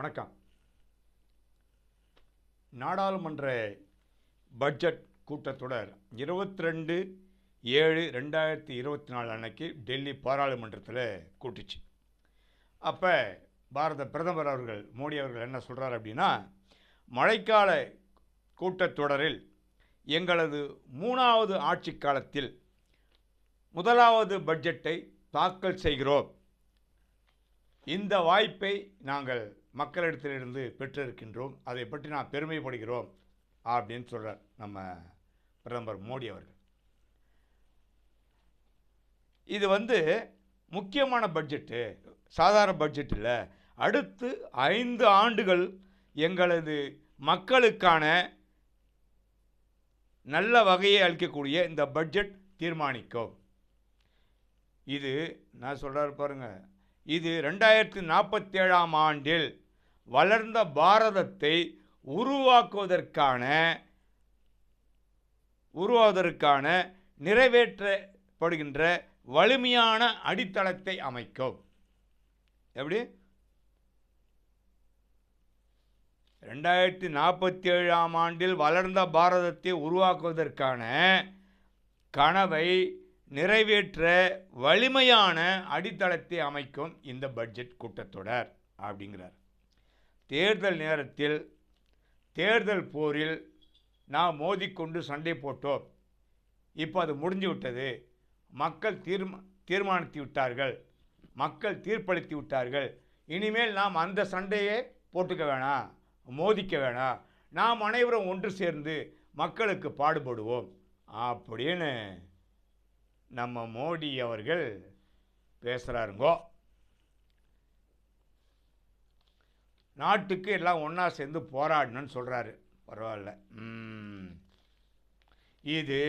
வணக்கம். நாடாளுமன்ற பட்ஜெட் கூட்டத்தொடர் இருபத்தி ரெண்டு ஏழு ரெண்டாயிரத்தி இருபத்தி நாலு அன்னைக்கு டெல்லி பாராளுமன்றத்தில் கூட்டுச்சு. அப்போ பாரத பிரதமர் அவர்கள் மோடி அவர்கள் என்ன சொல்கிறார் அப்படின்னா மழைக்கால கூட்டத்தொடரில் எங்களது மூணாவது ஆட்சி காலத்தில் முதலாவது பட்ஜெட்டை தாக்கல் செய்கிறோம். இந்த வாய்ப்பை நாங்கள் மக்களிடத்திலிருந்து பெற்றிருக்கின்றோம். அதை பற்றி நான் பெருமைப்படுகிறோம் அப்படின்னு சொல்கிறார் நம்ம பிரதமர் மோடி அவர்கள். இது வந்து முக்கியமான பட்ஜெட்டு சாதாரண பட்ஜெட் இல்லை. அடுத்து ஐந்து ஆண்டுகள் எங்களது மக்களுக்கான நல்ல வகையை அளிக்கக்கூடிய இந்த பட்ஜெட் தீர்மானிக்கும். இது நான் சொல்கிறார் பாருங்கள் இது ரெண்டாயிரத்தி நாற்பத்தேழாம் ஆண்டில் வளர்ந்த பாரதத்தை உருவாக்குவதற்கான உருவாவதற்கான நிறைவேற்றப்படுகின்ற வலிமையான அடித்தளத்தை அமைக்கும். எப்படி? ரெண்டாயிரத்தி நாற்பத்தி ஏழாம் ஆண்டில் வளர்ந்த பாரதத்தை உருவாக்குவதற்கான கனவை நிறைவேற்ற வலிமையான அடித்தளத்தை அமைக்கும் இந்த பட்ஜெட் கூட்டத்தொடர் அப்படிங்கிறார். தேர்தல் நேரத்தில் தேர்தல் போரில் நாம் மோதிக்கொண்டு சண்டை போட்டோம். இப்போ அது முடிஞ்சு விட்டது. மக்கள் தீர்மா தீர்மானித்து விட்டார்கள். மக்கள் தீர்ப்பளித்து விட்டார்கள். இனிமேல் நாம் அந்த சண்டையே போட்டுக்க வேணாம் மோதிக்க வேணாம். நாம் அனைவரும் ஒன்று சேர்ந்து மக்களுக்கு பாடுபடுவோம். அப்படின்னு நம்ம மோடி அவர்கள் பேசுகிறாருங்கோ நாட்டுக்கு எல்லாம் ஒன்றா சேர்ந்து போராடணும்னு சொல்கிறாரு பரவாயில்ல. இது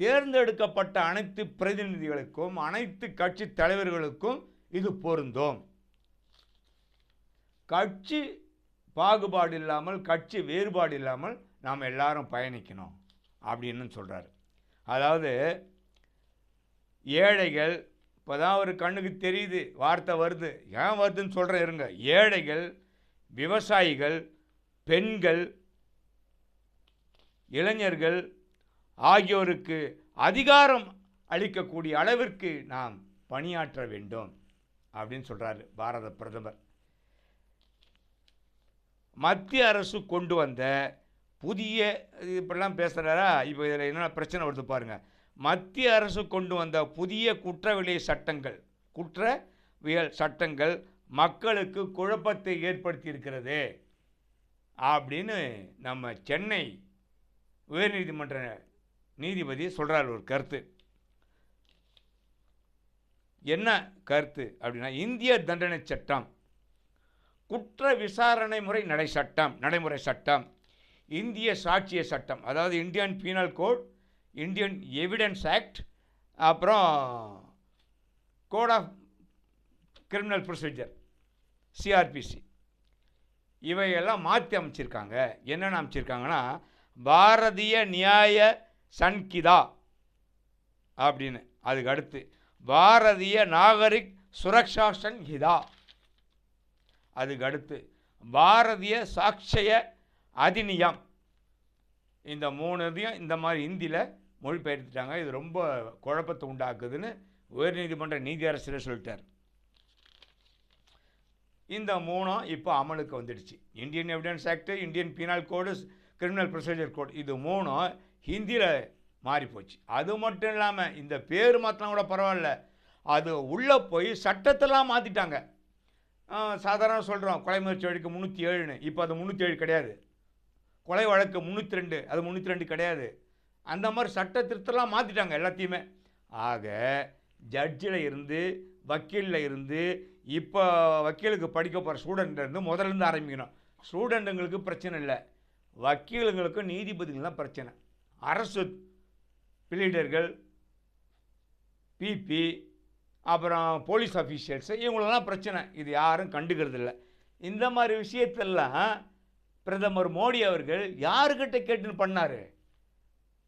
தேர்ந்தெடுக்கப்பட்ட அனைத்து பிரதிநிதிகளுக்கும் அனைத்து கட்சி தலைவர்களுக்கும் இது பொருந்தும். கட்சி பாகுபாடு இல்லாமல் கட்சி வேறுபாடு இல்லாமல் நாம் எல்லாரும் பயணிக்கணும். அப்படின்னு சொல்கிறாரு அதாவது ஏழைகள் இப்போ தான் ஒரு கண்ணுக்கு தெரியுது வார்த்தை வருது. ஏன் வருதுன்னு சொல்கிறேன் இருங்க. ஏழைகள் விவசாயிகள் பெண்கள் இளைஞர்கள் ஆகியோருக்கு அதிகாரம் அளிக்கக்கூடிய அளவிற்கு நாம் பணியாற்ற வேண்டும் அப்படின்னு சொல்கிறாரு பாரத பிரதமர். மத்திய அரசு கொண்டு வந்த புதிய இப்படிலாம் பேசுகிறாரா இப்போ இதில் என்ன பிரச்சனை வருது பாருங்கள் மத்திய அரசு கொண்டு வந்த புதிய குற்றவியல் சட்டங்கள் குற்றவியல் சட்டங்கள் மக்களுக்கு குழப்பத்தை ஏற்படுத்தி இருக்கிறது அப்படின்னு நம்ம சென்னை உயர்நீதிமன்ற நீதிபதி சொல்கிறார் ஒரு கருத்து. என்ன கருத்து அப்படின்னா இந்திய தண்டனை சட்டம் குற்ற விசாரணை முறை நடை சட்டம் நடைமுறை சட்டம் இந்திய சாட்சிய சட்டம் அதாவது Indian penal code Indian evidence act அப்புறம் code of criminal procedure CRPC இவையெல்லாம் மாற்றி அமைச்சிருக்காங்க. என்னென்ன அமைச்சிருக்காங்கன்னா பாரதிய நியாய சன்கிதா அப்படின்னு. அதுக்கு அடுத்து பாரதிய நாகரிக் சுரக்ஷா சன்ஹிதா அதுக்கு அடுத்து பாரதிய சாட்சிய அதிநியம். இந்த மூணுதையும் இந்த மாதிரி ஹிந்தியில் மொழிபெயர்த்துட்டாங்க. இது ரொம்ப குழப்பத்தை உண்டாக்குதுன்னு உயர்நீதிமன்ற நீதியரசரே சொல்லிட்டார். இந்த மூணும் இப்போ அமலுக்கு வந்துடுச்சு. Indian evidence act Indian penal code criminal procedure code இது மூணும் ஹிந்தியில் மாறி போச்சு அது மட்டும் இல்லாமல் இந்த பேர் மாற்றினா கூட பரவாயில்ல. அது உள்ளே போய் சட்டத்தெல்லாம் மாற்றிட்டாங்க சாதாரண சொல்கிறோம் கொலை முயற்சி வழக்கு முந்நூற்றி ஏழுன்னு. இப்போ அது முந்நூற்றி ஏழு கிடையாது. கொலை வழக்கு முந்நூற்றி ரெண்டு அது முந்நூற்றி ரெண்டு கிடையாது. அந்த மாதிரி சட்ட திருத்தலாம் மாற்றிட்டாங்க எல்லாத்தையுமே. ஆக ஜட்ஜில் இருந்து வக்கீலில் இருந்து இப்போ வக்கீலுக்கு படிக்க போகிற ஸ்டூடெண்ட்லேருந்து இருந்து முதல்ல இருந்து ஆரம்பிக்கணும். ஸ்டூடெண்ட்டுங்களுக்கு பிரச்சனை இல்லை. வக்கீலுங்களுக்கும் நீதிபதிகள் தான் பிரச்சனை. அரசு பிளீடர்கள் பிபி அப்புறம் போலீஸ் அஃபீஷியல்ஸு இவங்களெல்லாம் பிரச்சனை. இது யாரும் கண்டுக்கிறது இல்லை இந்த மாதிரி விஷயத்தெல்லாம் பிரதமர் மோடி அவர்கள் யாருக்கிட்ட கேட்டுன்னு பண்ணார்?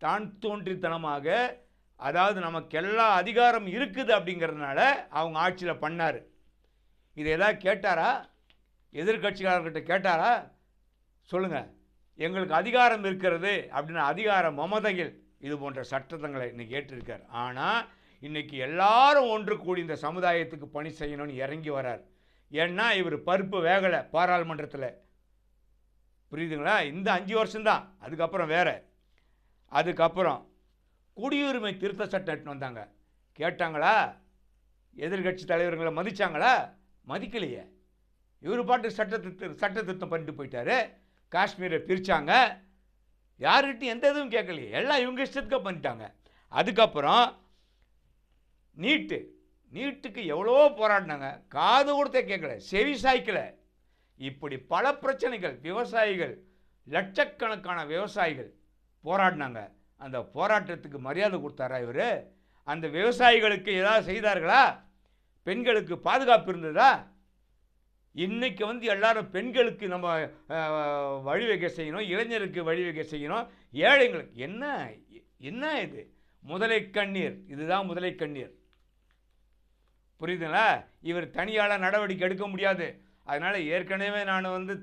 தான் தோன்றித்தனமாக அதாவது நமக்கு எல்லா அதிகாரம் இருக்குது அப்படிங்கிறதுனால அவங்க ஆட்சியில் பண்ணார். இதை எதாவது கேட்டாரா? எதிர்கட்சிக்காரர்கிட்ட கேட்டாரா? சொல்லுங்கள் எங்களுக்கு அதிகாரம் இருக்கிறது அப்படின்னு அதிகார மமதையில் இது போன்ற சட்டத்தங்களை இன்னைக்கு ஏற்றிருக்கார். ஆனால் இன்னைக்கு எல்லாரும் ஒன்று கூடி இந்த சமுதாயத்துக்கு பணி செய்யணும்னு இறங்கி வரார். ஏன்னா இவர் பருப்பு வேகலை பாராளுமன்றத்தில். புரியுதுங்களா? இந்த அஞ்சு வருஷம்தான். அதுக்கப்புறம் வேற. அதுக்கப்புறம் குடியுரிமை திருத்த சட்டம் எட்டுன்னு வந்தாங்க. கேட்டாங்களா? எதிர்கட்சி தலைவர்களை மதித்தாங்களா மதிக்கலையே. இவர் பாட்டு சட்டத்தை சட்ட திருத்தம் பண்ணிட்டு போயிட்டாரு. காஷ்மீரை பிரித்தாங்க யாருக்கிட்டையும் எந்த இதுவும் கேட்கலையே. எல்லாம் இவங்க இஷ்டத்துக்கு பண்ணிட்டாங்க. அதுக்கப்புறம் நீட்டு நீட்டுக்கு எவ்வளோ போராடினாங்க. காது கொடுத்த கேட்கல. செவி சாய்க்கல. இப்படி பல பிரச்சனைகள் விவசாயிகள் லட்சக்கணக்கான விவசாயிகள் போராடினாங்க. அந்த போராட்டத்துக்கு மரியாதை கொடுத்தாரா இவர்? அந்த விவசாயிகளுக்கு ஏதாவது செய்தார்களா? பெண்களுக்கு பாதுகாப்பு இருந்ததா? இன்றைக்கி வந்து எல்லாரும் பெண்களுக்கு நம்ம வழிவகை செய்யணும் இளைஞருக்கு வழிவகை செய்யணும். ஏழைங்களுக்கு என்ன என்ன இது? முதலை கண்ணீர். இதுதான் முதலை கண்ணீர். புரியுதுங்களா? இவர் தனியால் நடவடிக்கை எடுக்க முடியாது. அதனால் ஏற்கனவே நான் வந்து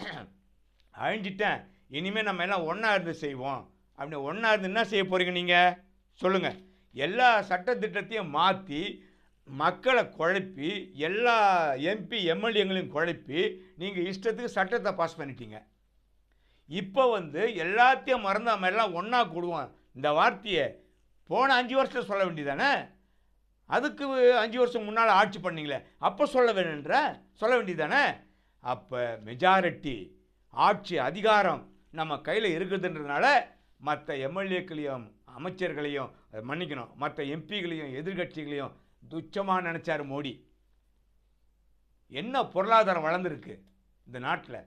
அழிஞ்சிட்டேன். இனிமேல் நம்ம எல்லாம் ஒன்றா இருந்து செய்வோம். அப்படின்னு ஒன்றா இருந்து என்ன செய்ய போகிறீங்க நீங்கள் சொல்லுங்கள் எல்லா சட்டத்திட்டத்தையும் மாற்றி மக்களை குழப்பி எல்லா எம்பி எம்எல்ஏங்களையும் குழப்பி நீங்கள் இஷ்டத்துக்கு சட்டத்தை பாஸ் பண்ணிட்டீங்க. இப்போ வந்து எல்லாத்தையும் மறந்து நம்ம எல்லாம் ஒன்றா கூடுவோம். இந்த வார்த்தையை போன அஞ்சு வருஷத்தில் சொல்ல வேண்டியதானே அதுக்கு அஞ்சு வருஷம் முன்னால் ஆட்சி பண்ணீங்களே அப்போ சொல்ல வேணுன்ற சொல்ல வேண்டியதானே அப்போ மெஜாரிட்டி ஆட்சி அதிகாரம் நம்ம கையில் இருக்குதுன்றதுனால மற்ற எம்எல்ஏக்களையும் அமைச்சர்களையும் அதை மன்னிக்கணும். மற்ற எம்பிகளையும் எதிர்கட்சிகளையும் துச்சமாக நினச்சார் மோடி. என்ன பொருளாதாரம் வளர்ந்துருக்கு இந்த நாட்டில்?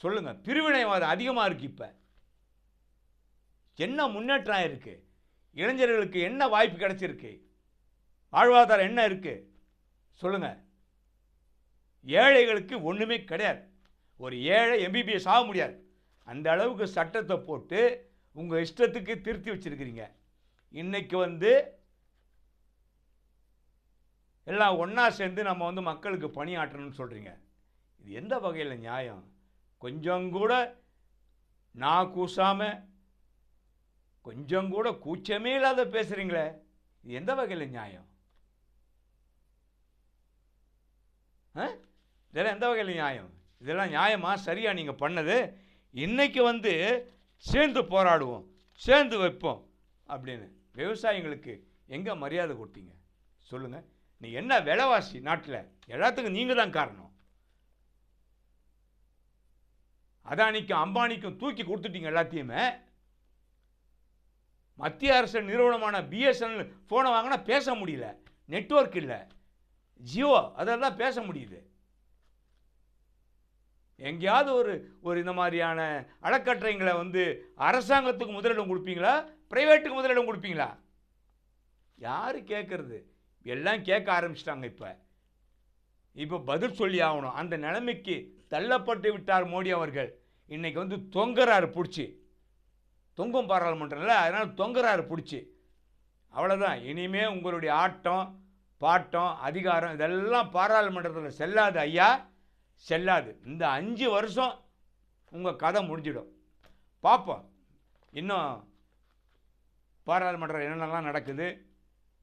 சொல்லுங்கள் பிரிவினைவாதம் அதிகமாக இருக்குது இப்போ. என்ன முன்னேற்றம் இருக்குது இளைஞர்களுக்கு என்ன வாய்ப்பு கிடச்சிருக்கு? வாழ்வாதாரம் என்ன இருக்கு? சொல்லுங்க. ஏழைகளுக்கு ஒன்றுமே கிடையாது. ஒரு ஏழை எம்பிபிஎஸ் ஆக முடியாது. அந்த அளவுக்கு சட்டத்தை போட்டு உங்கள் இஷ்டத்துக்கு திருத்தி வச்சுருக்கிறீங்க. இன்னைக்கு வந்து எல்லாம் ஒன்றா சேர்ந்து நம்ம வந்து மக்களுக்கு பணியாற்றணும்னு சொல்கிறீங்க இது எந்த வகையில் நியாயம்? கொஞ்சம் கூட நான் கூசாமல் கொஞ்சம் கூட கூச்சமே இல்லாத பேசுகிறீங்களே இது எந்த வகையில் நியாயம்? இதெல்லாம் எந்த வகையில் நியாயம்? இதெல்லாம் நியாயமாக சரியாக நீங்கள் பண்ணது? இன்றைக்கி வந்து சேர்ந்து போராடுவோம் சேர்ந்து வைப்போம் அப்படின்னு. விவசாயிங்களுக்கு எங்கே மரியாதை கொடுத்தீங்க சொல்லுங்கள் நீ என்ன விலைவாசி நாட்டில்? எல்லாத்துக்கும் நீங்கள் தான் காரணம். அதானிக்கும் அம்பானிக்கும் தூக்கி கொடுத்துட்டீங்க எல்லாத்தையுமே. மத்திய அரசு நிறுவனமான பிஎஸ்என்எல் ஃபோனை வாங்கினா பேச முடியல. நெட்ஒர்க் இல்லை. ஜியோ அதெல்லாம் பேச முடியுது. எங்கேயாவது ஒரு ஒரு இந்த மாதிரியான அறக்கட்டளைங்களை வந்து அரசாங்கத்துக்கு முதலிடம் கொடுப்பீங்களா? ப்ரைவேட்டுக்கு முதலிடம் கொடுப்பீங்களா? யார் கேட்குறது எல்லாம் கேட்க ஆரம்பிச்சிட்டாங்க இப்போ. இப்போ பதில் சொல்லி ஆகணும். அந்த நிலைமைக்கு தள்ளப்பட்டு விட்டார் மோடி அவர்கள். இன்றைக்கி வந்து தொங்குறாரு பிடிச்சி. தொங்கும் பாராளுமன்றம்ல அதனால் தொங்குறாரு பிடிச்சி. அவ்வளோதான் இனிமே உங்களுடைய ஆட்டம் பாட்டம் அதிகாரம் இதெல்லாம் பாராளுமன்றத்தில் செல்லாது ஐயா. செல்லாது. இந்த அஞ்சு வருஷம் உங்கள் கதை முடிஞ்சிடும். பார்ப்போம் இன்னும் பாராளுமன்றம் என்னென்னலாம் நடக்குது?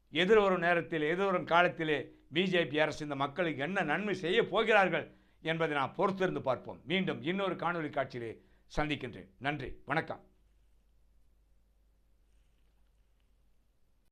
எதிர்வரும் நேரத்தில் எதிர்வரும் காலத்திலே பிஜேபி அரசு இந்த மக்களுக்கு என்ன நன்மை செய்ய போகிறார்கள் என்பதை நான் பொறுத்திருந்து பார்ப்போம். மீண்டும் இன்னொரு காணொளி காட்சியிலே சந்திக்கின்றேன். நன்றி. வணக்கம்.